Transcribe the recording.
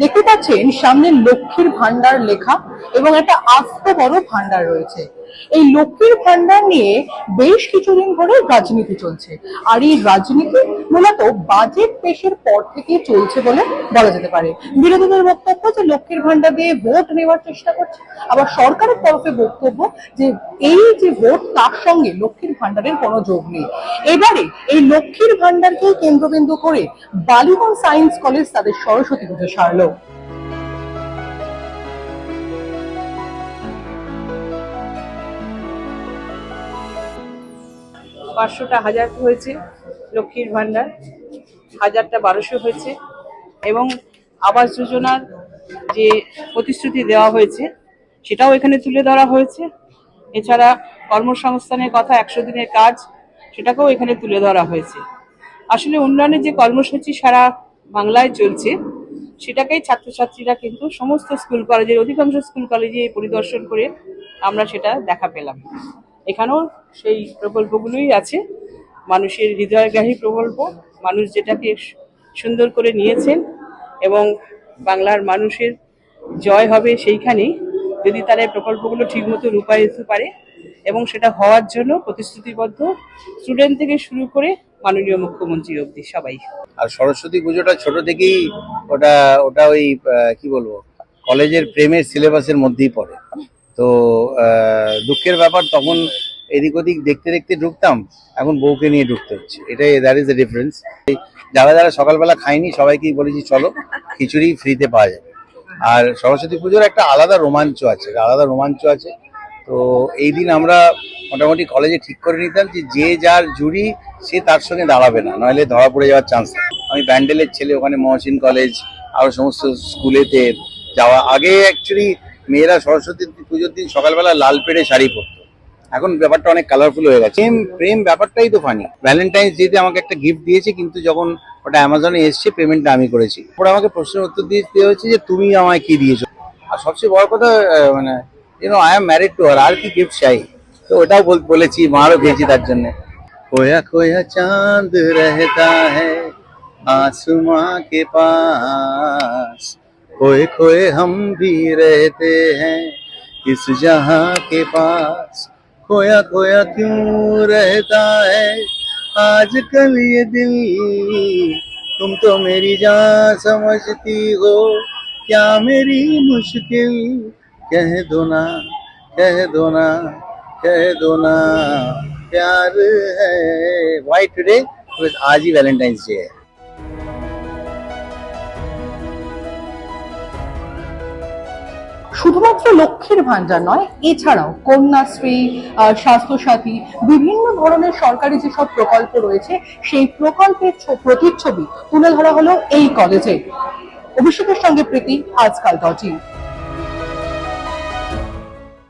দেখতে পাচ্ছেন সামনে লক্ষ্মীর ভান্ডার লেখা এবং একটা আস্ত বড় ভান্ডার রয়েছে। এই লক্ষ্মীর ভান্ডার নিয়ে বেশ কিছুদিন ধরে রাজনীতি চলছে। আর এই রাজনীতি মূলত বাজেট পেশের পর থেকে চলছে বলে বলা যেতে পারে। বিরোধীদের বক্তব্য যে লক্ষ্মীর ভান্ডার দিয়ে ভোট নেওয়ার চেষ্টা করছে, আবার সরকারের তরফে বক্তব্য যে এই যে ভোট, তার সঙ্গে লক্ষ্মীর ভান্ডারের কোনো যোগ নেই। এবারে এই লক্ষ্মীর ভান্ডারকে কেন্দ্রবিন্দু করে বালিগঞ্জ সায়েন্স কলেজ তাদের সরস্বতী পুজো সারলো। পাঁচশোটা হাজার হয়েছে লক্ষ্মীর ভাণ্ডার, হাজারটা বারোশো হয়েছে এবং আবাস যোজনার যে প্রতিশ্রুতি দেওয়া হয়েছে সেটাও এখানে তুলে ধরা হয়েছে। এছাড়া কর্মসংস্থানের কথা, একশো দিনের কাজ সেটাকেও এখানে তুলে ধরা হয়েছে। আসলে উন্নয়নের যে কর্মসূচি সারা বাংলায় চলছে, সেটাকেই ছাত্রছাত্রীরা কিন্তু সমস্ত স্কুল কলেজের অধিকাংশ স্কুল কলেজে পরিদর্শন করে আমরা সেটা দেখা পেলাম। এখানেও সেই প্রকল্পগুলোই আছে। মানুষের হৃদয়গ্রাহী প্রকল্প। মানুষ যেটাকে সুন্দর করে নিয়েছেন এবং বাংলার মানুষের জয় হবে সেইখানেই যদি তারা এই প্রকল্পগুলো ঠিকমতো রূপায়িত পারে এবং সেটা হওয়ার জন্য প্রতিশ্রুতিবদ্ধ স্টুডেন্ট থেকে শুরু করে মাননীয় মুখ্যমন্ত্রী অবধি সবাই। আর সরস্বতী পুজোটা ছোট থেকেই ওটা ওটা ওই কি বলব, কলেজের প্রেমের সিলেবাসের মধ্যেই পড়ে। তো দুঃখের ব্যাপার তখন এদিক ওদিক দেখতে দেখতে ঢুকতাম, এখন বউকে নিয়ে ঢুকতে হচ্ছে। এটাই দ্যাট ইজ দ্য ডিফারেন্স যারা যারা সকালবেলা খায়নি, সবাইকেই বলেছি, চলো, খিচুড়ি ফ্রিতে পাওয়া যাবে। আর সরস্বতী পুজোর একটা আলাদা রোমাঞ্চ আছে আলাদা রোমাঞ্চ আছে। তো এই দিন আমরা মোটামুটি কলেজে ঠিক করে নিতাম যে যে যার জুড়ি, সে তার সঙ্গে দাঁড়াবে না, নইলে ধরা পড়ে যাওয়ার চান্স আমি ব্যান্ডেলের ছেলে, ওখানে মহসিন কলেজ আরও সমস্ত স্কুলেতে যাওয়া। আগে অ্যাকচুয়ালি মেয়েরা সরস্বতী পুজোর দিন সকালবেলা লাল পেড়ে শাড়ি পরতো। এখন ব্যাপারটা অনেক কালারফুল হয়ে গেছে প্রেম প্রেম ব্যাপারটাই তো ফানি ভ্যালেন্টাইন্স ডেতে আমাকে একটা গিফট দিয়েছে কিন্তু যখন ওটা অ্যামাজনে এসছে পেমেন্টটা আমি করেছি পরে আমাকে প্রশ্নের উত্তর দিয়ে দেওয়া হয়েছে যে তুমি আমায় কি দিয়েছো আর সবচেয়ে বড় কথা আহ, মানে you know I am married to আর আর কি গিফট চাই তো ওটাও বল- বলেছি মারও দিয়েছি তার জন্য खोया खोया चांद रहता है आसमां के पास खोए खोए हम भी रहते हैं इस जहां के पास खोया खोया क्यों रहता है? आज कल ये दिल, तुम तो मेरी जान समझती हो। क्या मेरी मुश्किल? कह दो ना, कह दो ना, कह दो ना, प्यार है। वाई टुडे आज ही वैलेंटाइंस डे है। শুধুমাত্র লক্ষ্মীর ভাণ্ডার নয়, এছাড়াও কন্যাশ্রী স্বাস্থ্যসাথী, বিভিন্ন ধরনের সরকারি যেসব প্রকল্প রয়েছে, সেই প্রকল্পের প্রতিচ্ছবি তুলে ধরা হলো এই কলেজে অভিষেকের সঙ্গে প্রীতি, আজকাল ডট।